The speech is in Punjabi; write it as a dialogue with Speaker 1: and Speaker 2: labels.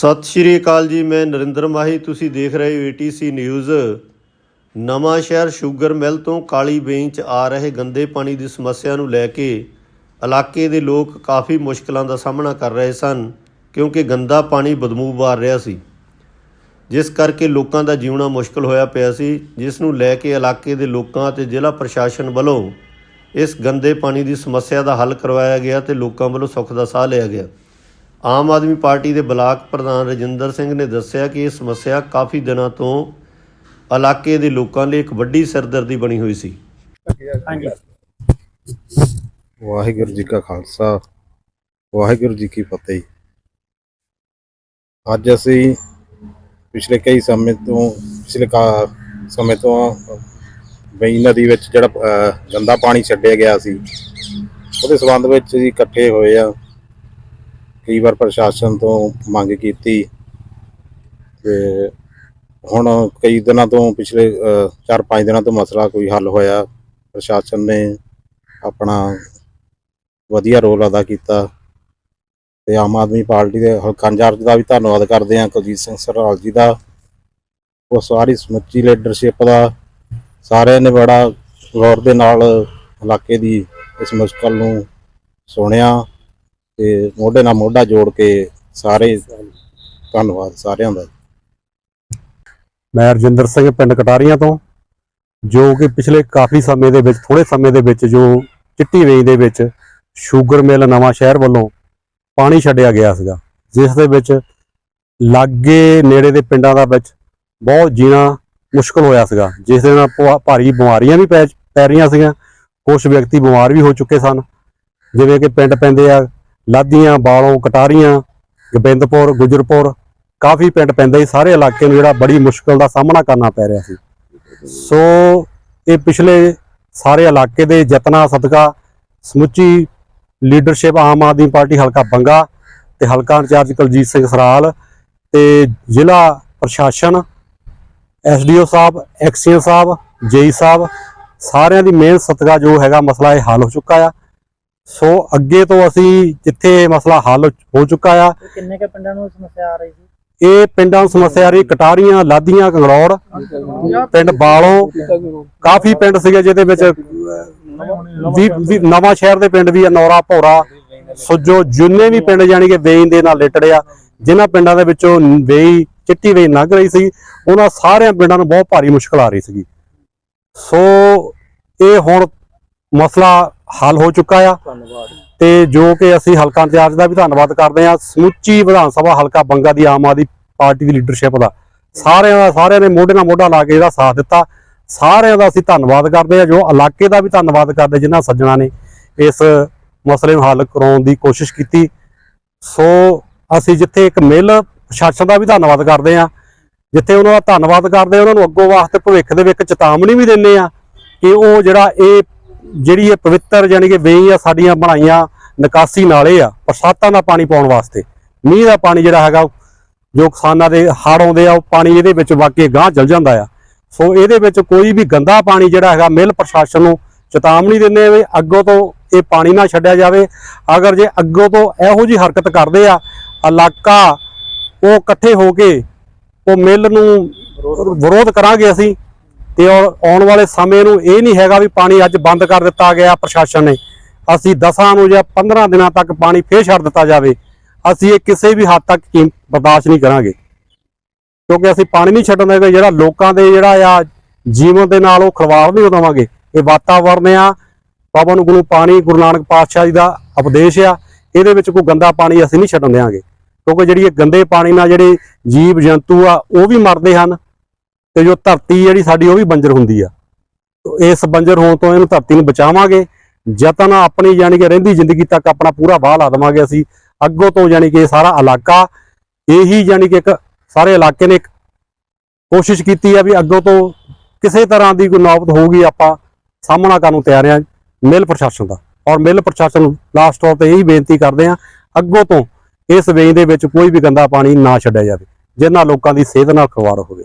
Speaker 1: ਸਤਿ ਸ਼੍ਰੀ ਅਕਾਲ ਜੀ, ਮੈਂ ਨਰਿੰਦਰ ਮਾਹੀ। ਤੁਸੀਂ ਦੇਖ ਰਹੇ ਹੋ ਏਟੀਸੀ ਨਿਊਜ਼। ਨਵਾਂ ਸ਼ਹਿਰ ਸ਼ੂਗਰ ਮਿਲ ਤੋਂ ਕਾਲੀ ਬੇਂਚ 'ਚ ਆ ਰਹੇ ਗੰਦੇ ਪਾਣੀ ਦੀ ਸਮੱਸਿਆ ਨੂੰ ਲੈ ਕੇ ਇਲਾਕੇ ਦੇ ਲੋਕ ਕਾਫੀ ਮੁਸ਼ਕਲਾਂ ਦਾ ਸਾਹਮਣਾ ਕਰ ਰਹੇ ਸਨ, ਕਿਉਂਕਿ ਗੰਦਾ ਪਾਣੀ ਬਦਬੂ ਮਾਰ ਰਿਹਾ ਸੀ। ਜਿਸ ਕਰਕੇ ਲੋਕਾਂ ਦਾ ਜੀਉਣਾ ਮੁਸ਼ਕਲ ਹੋਇਆ ਪਿਆ ਸੀ, ਜਿਸ ਨੂੰ ਲੈ ਕੇ ਇਲਾਕੇ ਦੇ ਲੋਕਾਂ ਅਤੇ ਜ਼ਿਲ੍ਹਾ ਪ੍ਰਸ਼ਾਸਨ ਵੱਲੋਂ ਇਸ ਗੰਦੇ ਪਾਣੀ ਦੀ ਸਮੱਸਿਆ ਦਾ ਹੱਲ ਕਰਵਾਇਆ ਗਿਆ ਤੇ ਲੋਕਾਂ ਵੱਲੋਂ ਸੁੱਖ ਦਾ ਸਾਹ ਲਿਆ ਗਿਆ। ਆਮ ਆਦਮੀ ਪਾਰਟੀ ਦੇ ਬਲਾਕ ਪ੍ਰਧਾਨ ਰਜਿੰਦਰ ਸਿੰਘ ਨੇ ਦੱਸਿਆ ਕਿ ਇਹ ਸਮੱਸਿਆ ਕਾਫੀ ਦਿਨਾਂ ਤੋਂ ਇਲਾਕੇ ਦੇ ਲੋਕਾਂ ਲਈ ਇੱਕ ਵੱਡੀ ਸਿਰਦਰਦੀ ਬਣੀ ਹੋਈ ਸੀ।
Speaker 2: ਵਾਹਿਗੁਰੂ ਜੀ ਕਾ ਖਾਲਸਾ ਵਾਹਿਗੁਰੂ ਜੀ ਕੀ ਫਤਿਹ। ਅੱਜ ਅਸੀਂ ਪਿਛਲੇ ਕਈ ਸਮੇਂ ਤੋਂ ਪਿਛਲੇ ਕਾ ਸਮੇਂ ਤੋਂ ਬਈ ਨਦੀ ਵਿੱਚ ਜਿਹੜਾ ਗੰਦਾ ਪਾਣੀ ਛੱਡਿਆ ਗਿਆ ਸੀ ਉਹਦੇ ਸਬੰਧ ਵਿੱਚ ਜੀ ਇਕੱਠੇ ਹੋਏ ਆ। ਕਈ ਵਾਰ ਪ੍ਰਸ਼ਾਸਨ ਤੋਂ ਮੰਗ ਕੀਤੀ ਤੇ ਹੁਣ ਕਈ ਦਿਨਾਂ ਤੋਂ ਪਿਛਲੇ 4-5 ਦਿਨਾਂ ਤੋਂ ਮਸਲਾ ਕੋਈ ਹੱਲ ਹੋਇਆ। ਪ੍ਰਸ਼ਾਸਨ ਨੇ ਆਪਣਾ ਵਧੀਆ ਰੋਲ ਅਦਾ ਕੀਤਾ ਤੇ ਆਮ ਆਦਮੀ ਪਾਰਟੀ ਦੇ ਹਲਕਾ ਇੰਚਾਰਜ ਦਾ ਵੀ ਧੰਨਵਾਦ ਕਰਦੇ ਹਾਂ, ਕੁਲਜੀਤ ਸਿੰਘ ਸਰਹਾਲ ਜੀ ਦਾ। ਉਹ ਸਾਰੀ ਸਮੁੱਚੀ ਲੀਡਰਸ਼ਿਪ ਦਾ ਸਾਰਿਆਂ ਨੇ ਬੜਾ ਗੌਰ ਦੇ ਨਾਲ ਇਲਾਕੇ ਦੀ ਇਸ ਮੁਸ਼ਕਲ ਨੂੰ ਸੁਣਿਆ। ਤੇ ਮੋਢੇ ਨਾਲ ਮੋਢਾ ਜੋੜ ਕੇ ਸਾਰੇ ਧੰਨਵਾਦ ਸਾਰਿਆਂ ਦਾ।
Speaker 3: ਮੈਂ ਰਜਿੰਦਰ ਸਿੰਘ ਪਿੰਡ ਕਟਾਰੀਆਂ ਤੋਂ, ਜੋ ਕਿ ਪਿਛਲੇ ਕਾਫੀ ਸਮੇਂ ਦੇ ਵਿੱਚ ਥੋੜੇ ਸਮੇਂ ਦੇ ਵਿੱਚ ਜੋ ਚਿੱਟੀ ਵੇਈ ਦੇ ਵਿੱਚ ਸ਼ੂਗਰ ਮਿਲ ਨਵਾਂ ਸ਼ਹਿਰ ਵੱਲੋਂ ਪਾਣੀ ਛੱਡਿਆ ਗਿਆ ਸੀਗਾ, ਜਿਸ ਦੇ ਵਿੱਚ ਲਾਗੇ ਨੇੜੇ ਦੇ ਪਿੰਡਾਂ ਦਾ ਵਿੱਚ ਬਹੁਤ ਜੀਣਾ ਮੁਸ਼ਕਲ ਹੋਇਆ ਸੀਗਾ, ਜਿਸ ਦੇ ਨਾਲ ਭਾਰੀ ਬਿਮਾਰੀਆਂ ਵੀ ਪੈ ਪੈ ਰਹੀਆਂ ਸੀਗੀਆਂ ਕੁਝ ਵਿਅਕਤੀ ਬਿਮਾਰ ਵੀ ਹੋ ਚੁੱਕੇ ਸਨ, ਜਿਵੇਂ ਕਿ ਪਿੰਡ ਪੈਂਦੇ ਆ ਲਾਦੀਆਂ, ਬਾਲੋਂ, ਕਟਾਰੀਆਂ, ਗੋਬਿੰਦਪੁਰ, ਗੁਜਰਪੁਰ, ਕਾਫੀ ਪਿੰਡ ਪੈਂਦੇ ਸੀ, ਸਾਰੇ ਇਲਾਕੇ ਨੂੰ ਜਿਹੜਾ ਬੜੀ ਮੁਸ਼ਕਲ ਦਾ ਸਾਹਮਣਾ ਕਰਨਾ ਪੈ ਰਿਹਾ ਸੀ। ਸੋ ਇਹ ਪਿਛਲੇ ਸਾਰੇ ਇਲਾਕੇ ਦੇ ਯਤਨਾਂ, ਸਦਕਾ, ਸਮੁੱਚੀ ਲੀਡਰਸ਼ਿਪ ਆਮ ਆਦਮੀ ਪਾਰਟੀ ਹਲਕਾ ਬੰਗਾ ਤੇ ਹਲਕਾ ਇੰਚਾਰਜ ਕੁਲਜੀਤ ਸਿੰਘ ਸਰਾਲ ਤੇ ਜ਼ਿਲ੍ਹਾ ਪ੍ਰਸ਼ਾਸਨ, ਐਸਡੀਓ ਸਾਹਿਬ ਐਕਸੀਅਨ ਸਾਹਿਬ, ਜੇਈ ਸਾਹਿਬ, ਸਾਰਿਆਂ ਦੀ ਮਿਹਨਤ, ਸਦਕਾ ਜੋ ਹੈਗਾ ਮਸਲਾ ਇਹ ਹੱਲ ਹੋ ਚੁੱਕਾ ਆ। ਸੋ ਅੱਗੇ ਤੋਂ ਅਸੀਂ ਜਿੱਥੇ ਇਹ ਮਸਲਾ ਹੱਲ ਹੋ ਚੁੱਕਾ ਆ
Speaker 4: ਕਿੰਨੇ ਕੇ ਪਿੰਡਾਂ ਨੂੰ ਸਮੱਸਿਆ ਆ ਰਹੀ ਸੀ?
Speaker 3: ਇਹ ਪਿੰਡਾਂ ਨੂੰ ਸਮੱਸਿਆ ਆ ਰਹੀ ਕਟਾਰੀਆਂ ਲਾਧੀਆਂ ਕੰਗਰੌੜ ਪਿੰਡ ਬਾਲੋਂ ਕਾਫੀ ਪਿੰਡ ਸੀਗੇ ਜਿਹਦੇ ਵਿੱਚ ਨਵਾਂ ਸ਼ਹਿਰ ਦੇ ਪਿੰਡ ਵੀ ਆ ਨੌਰਾ ਭੋਰਾ ਸੁਜੋ ਜਿੰਨੇ ਵੀ ਪਿੰਡ ਜਾਣੀ ਕਿ ਵੇਈ ਦੇ ਨਾਲ ਲਿਟੜਿਆ ਜਿਨ੍ਹਾਂ ਪਿੰਡਾਂ ਦੇ ਵਿੱਚੋਂ ਵੇਈ ਚਿੱਟੀ ਵੇਈ ਲੰਘ ਰਹੀ ਸੀ ਉਹਨਾਂ ਸਾਰਿਆਂ ਪਿੰਡਾਂ ਨੂੰ ਬਹੁਤ ਭਾਰੀ ਮੁਸ਼ਕਲ ਆ ਰਹੀ ਸੀਗੀ। ਸੋ ਇਹ ਹੁਣ ਮਸਲਾ ਹੱਲ ਹੋ ਚੁੱਕਾ ਆ। ਤੇ ਜੋ ਕਿ ਅਸੀਂ ਹਲਕਾ ਇੰਚਾਰਜ ਦਾ ਵੀ ਧੰਨਵਾਦ ਕਰਦੇ ਹਾਂ ਸਮੁੱਚੀ ਵਿਧਾਨ ਸਭਾ ਹਲਕਾ ਬੰਗਾ ਦੀ ਆਮ ਆਦਮੀ ਪਾਰਟੀ ਦੀ ਲੀਡਰਸ਼ਿਪ ਦਾ। ਸਾਰਿਆਂ ਦਾ ਸਾਰਿਆਂ ਨੇ ਮੋਢੇ ਨਾਲ ਮੋਢਾ ਲਾ ਕੇ ਇਹਦਾ ਸਾਥ ਦਿੱਤਾ। ਸਾਰਿਆਂ ਦਾ ਅਸੀਂ ਧੰਨਵਾਦ ਕਰਦੇ ਹਾਂ ਜੋ ਇਲਾਕੇ ਦਾ ਵੀ ਧੰਨਵਾਦ ਕਰਦੇ ਜਿਨ੍ਹਾਂ ਸੱਜਣਾ ਨੇ ਇਸ ਮਸਲੇ ਨੂੰ ਹੱਲ ਕਰਾਉਣ ਦੀ ਕੋਸ਼ਿਸ਼ ਕੀਤੀ। ਸੋ ਅਸੀਂ ਜਿੱਥੇ ਇੱਕ ਮਿਲ ਪ੍ਰਸ਼ਾਸਨ ਦਾ ਵੀ ਧੰਨਵਾਦ ਕਰਦੇ ਹਾਂ ਜਿੱਥੇ ਉਹਨਾਂ ਦਾ ਧੰਨਵਾਦ ਕਰਦੇ ਉਹਨਾਂ ਨੂੰ ਅੱਗੋਂ ਵਾਸਤੇ ਭਵਿੱਖ ਦੇ ਵਿੱਚ ਚੇਤਾਵਨੀ ਵੀ ਦਿੰਦੇ ਆ ਕਿ ਉਹ ਜਿਹੜਾ ਇਹ ਜਿਹੜੀ ਇਹ ਪਵਿੱਤਰ ਯਾਨੀ ਕਿ ਵੇਈ ਆ, ਸਾਡੀਆਂ ਬਣਾਈਆਂ ਨਿਕਾਸੀ ਨਾਲੇ ਆ, ਬਰਸਾਤਾਂ ਦਾ ਪਾਣੀ ਪਾਉਣ ਵਾਸਤੇ। ਮੀਂਹ ਦਾ ਪਾਣੀ ਜਿਹੜਾ ਹੈਗਾ, ਜੋ ਕਿਸਾਨਾਂ ਦੇ ਹੜ੍ਹ ਆਉਂਦੇ ਆ, ਉਹ ਪਾਣੀ ਇਹਦੇ ਵਿੱਚ ਵਾਕੇ ਗਾਂਹ ਚਲ ਜਾਂਦਾ ਆ। ਸੋ ਇਹਦੇ ਵਿੱਚ ਕੋਈ ਵੀ ਗੰਦਾ ਪਾਣੀ ਜਿਹੜਾ ਹੈਗਾ, ਮਿਲ ਪ੍ਰਸ਼ਾਸਨ ਨੂੰ ਚੇਤਾਵਨੀ ਦਿੰਦੇ ਆ ਵੀ ਅੱਗੋਂ ਤੋਂ ਇਹ ਪਾਣੀ ਨਾ ਛੱਡਿਆ ਜਾਵੇ। ਅਗਰ ਜੇ ਅੱਗੋਂ ਤੋਂ ਇਹੋ ਜੀ ਹਰਕਤ ਕਰਦੇ ਆ, ਇਲਾਕਾ ਉਹ ਇਕੱਠੇ ਹੋ ਕੇ ਉਹ ਮਿਲ ਨੂੰ ਵਿਰੋਧ ਕਰਾਂਗੇ ਅਸੀਂ ਤੇ ਔਰ ਆਉਣ ਵਾਲੇ ਸਮੇਂ ਨੂੰ ਇਹ ਨਹੀਂ ਹੈਗਾ ਵੀ ਪਾਣੀ ਅੱਜ ਬੰਦ ਕਰ ਦਿੱਤਾ ਗਿਆ ਪ੍ਰਸ਼ਾਸਨ ਨੇ। ਅਸੀਂ ਦਸਾਂ ਨੂੰ ਜਾਂ 15 ਦਿਨਾਂ ਤੱਕ ਪਾਣੀ ਫੇਰ ਛੱਡ ਦਿੱਤਾ ਜਾਵੇ। ਅਸੀਂ ਇਹ ਕਿਸੇ ਵੀ ਹੱਦ ਤੱਕ ਕੀ- ਬਰਦਾਸ਼ਤ ਨਹੀਂ ਕਰਾਂਗੇ। ਕਿਉਂਕਿ ਅਸੀਂ ਪਾਣੀ ਨਹੀਂ ਛੱਡਣ ਦੇਗੇ ਜਿਹੜਾ ਲੋਕਾਂ ਦੇ ਜਿਹੜਾ ਆ ਜੀਵਨ ਦੇ ਨਾਲ ਉਹ ਖਿਲਵਾੜ ਨਹੀਂ ਦੇਵਾਂਗੇ ਇਹ ਵਾਤਾਵਰਨ ਆ, ਬਾਬਾ ਨੂੰ ਗੁਰੂ ਪਾਣੀ, ਗੁਰੂ ਨਾਨਕ ਪਾਤਸ਼ਾਹ ਜੀ ਦਾ ਉਪਦੇਸ਼ ਆ। ਇਹਦੇ ਵਿੱਚ ਕੋਈ ਗੰਦਾ ਪਾਣੀ ਅਸੀਂ ਨਹੀਂ ਛੱਡਣ ਦੇਵਾਂਗੇ। ਕਿਉਂਕਿ ਜਿਹੜੀ ਇਹ ਗੰਦੇ ਪਾਣੀ ਨਾਲ ਜਿਹੜੇ ਜੀਵ ਜੰਤੂ ਆ, ਉਹ ਵੀ ਮਰਦੇ ਹਨ। ਤੇ ਜੋ ਧਰਤੀ ਜਿਹੜੀ ਸਾਡੀ ਉਹ ਵੀ ਬੰਜਰ ਹੁੰਦੀ ਆ। ਇਸ ਬੰਜਰ ਹੋਣ ਤੋਂ ਇਹਨੂੰ ਧਰਤੀ ਨੂੰ ਬਚਾਵਾਂਗੇ, ਯਤਨ ਆਪਣੀ ਯਾਨੀ ਕਿ ਰਹਿੰਦੀ ਜ਼ਿੰਦਗੀ ਤੱਕ ਆਪਣਾ ਪੂਰਾ ਬਾਹ ਲਾ ਦੇਵਾਂਗੇ ਅਸੀਂ। ਅੱਗੋਂ ਤੋਂ ਯਾਨੀ ਕਿ ਸਾਰਾ ਇਲਾਕਾ, ਇਹੀ ਯਾਨੀ ਕਿ ਇੱਕ ਸਾਰੇ ਇਲਾਕੇ ਨੇ ਕੋਸ਼ਿਸ਼ ਕੀਤੀ ਆ ਵੀ ਅੱਗੋਂ ਤੋਂ ਕਿਸੇ ਤਰ੍ਹਾਂ ਦੀ ਕੋਈ ਨੌਬਤ ਹੋਊਗੀ ਆਪਾਂ ਸਾਹਮਣਾ ਕਰਨ ਨੂੰ ਤਿਆਰ ਹਾਂ ਮਿਲ ਪ੍ਰਸ਼ਾਸਨ ਦਾ। ਔਰ ਮਿਲ ਪ੍ਰਸ਼ਾਸਨ ਨੂੰ ਲਾਸਟ ਤੌਰ ਤੇ ਇਹੀ ਬੇਨਤੀ ਕਰਦੇ ਹਾਂ ਅੱਗੋਂ ਤੋਂ ਇਸ ਵੇਈ ਦੇ ਵਿੱਚ ਕੋਈ ਵੀ ਗੰਦਾ ਪਾਣੀ ਨਾ ਛੱਡਿਆ ਜਾਵੇ ਜਿਸ ਲੋਕਾਂ ਦੀ ਸਿਹਤ ਨਾਲ ਖਵਾਰ ਹੋਵੇ।